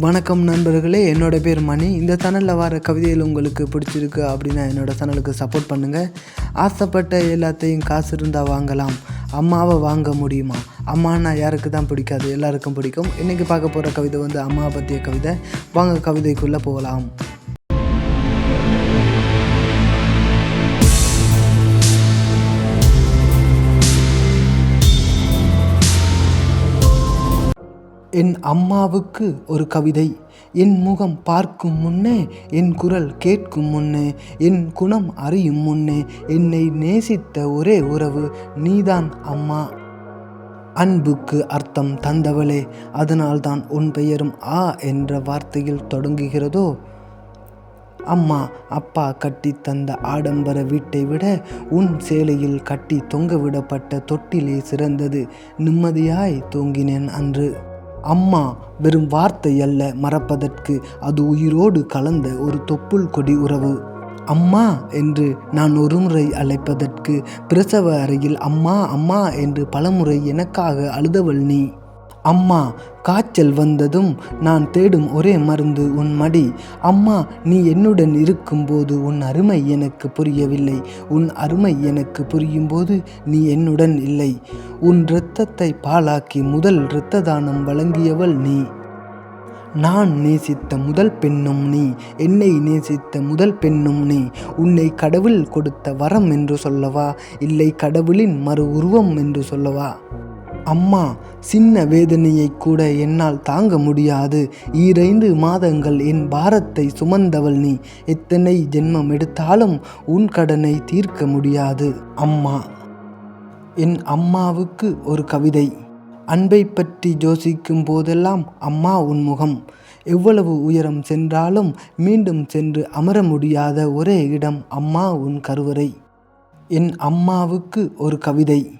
வணக்கம் நண்பர்களே என்னோட பேர் மணி. இந்த சேனலில் வர கவிதைகள் உங்களுக்கு பிடிச்சிருக்கு அப்படின்னா என்னோட சேனலுக்கு சப்போர்ட் பண்ணுங்கள் ஆசைப்பட்ட எல்லாத்தையும் காசு இருந்தால் வாங்கலாம். அம்மாவை வாங்க முடியுமா? அம்மானா யாருக்கு தான் பிடிக்காது? எல்லாருக்கும் பிடிக்கும். இன்றைக்கி பார்க்க போகிற கவிதை வந்து அம்மா பற்றிய கவிதை. வாங்க கவிதைக்குள்ளே போகலாம். என் அம்மாவுக்கு ஒரு கவிதை. என் முகம் பார்க்கும் முன்னே என் குரல் கேட்கும் முன்னே என் குணம் அறியும் முன்னே என்னை நேசித்த ஒரே உறவு நீதான் அம்மா. அன்புக்கு அர்த்தம் தந்தவளே அதனால்தான் உன் பெயரும் ஆ என்ற வார்த்தையில் தொடங்குகிறதோ? அம்மா அப்பா கட்டி தந்த ஆடம்பர வீட்டை விட உன் சேலையில் கட்டி தொங்கவிடப்பட்ட தொட்டிலே சிறந்தது. நிம்மதியாய் தூங்கினேன் அன்று. அம்மா வெறும் வார்த்தை அல்ல மறப்பதற்கு அது உயிரோடு கலந்த ஒரு தொப்புள் கொடி உறவு. அம்மா என்று நான் ஒருமுறை அழைப்பதற்கு பிரசவ அறையில் அம்மா அம்மா என்று பலமுறை எனக்காக அழுதவள் நீ. அம்மா காய்ச்சல் வந்ததும் நான் தேடும் ஒரே மருந்து உன் மடி. அம்மா நீ என்னுடன் இருக்கும்போது உன் அருமை எனக்கு புரியவில்லை. உன் அருமை எனக்கு புரியும்போது நீ என்னுடன் இல்லை. உன் இரத்தத்தை பாலாக்கி முதல் இரத்த தானம் வழங்கியவள் நீ. நான் நேசித்த முதல் பெண்ணும் நீ. என்னை நேசித்த முதல் பெண்ணும் நீ. உன்னை கடவுள் கொடுத்த வரம் என்று சொல்லவா? இல்லை கடவுளின் மறு உருவம் என்று சொல்லவா? அம்மா சின்ன வேதனையை கூட என்னால் தாங்க முடியாது. ஈரைந்து மாதங்கள் என் பாரத்தை சுமந்தவள் நீ. எத்தனை ஜென்மம் எடுத்தாலும் உன் கடனை தீர்க்க முடியாது. அம்மா என் அம்மாவுக்கு ஒரு கவிதை. அன்பை பற்றி யோசிக்கும் போதெல்லாம் அம்மா உன் முகம். எவ்வளவு உயரம் சென்றாலும் மீண்டும் சென்று அமர முடியாத ஒரே இடம் அம்மா உன் கருவறை. என் அம்மாவுக்கு ஒரு கவிதை.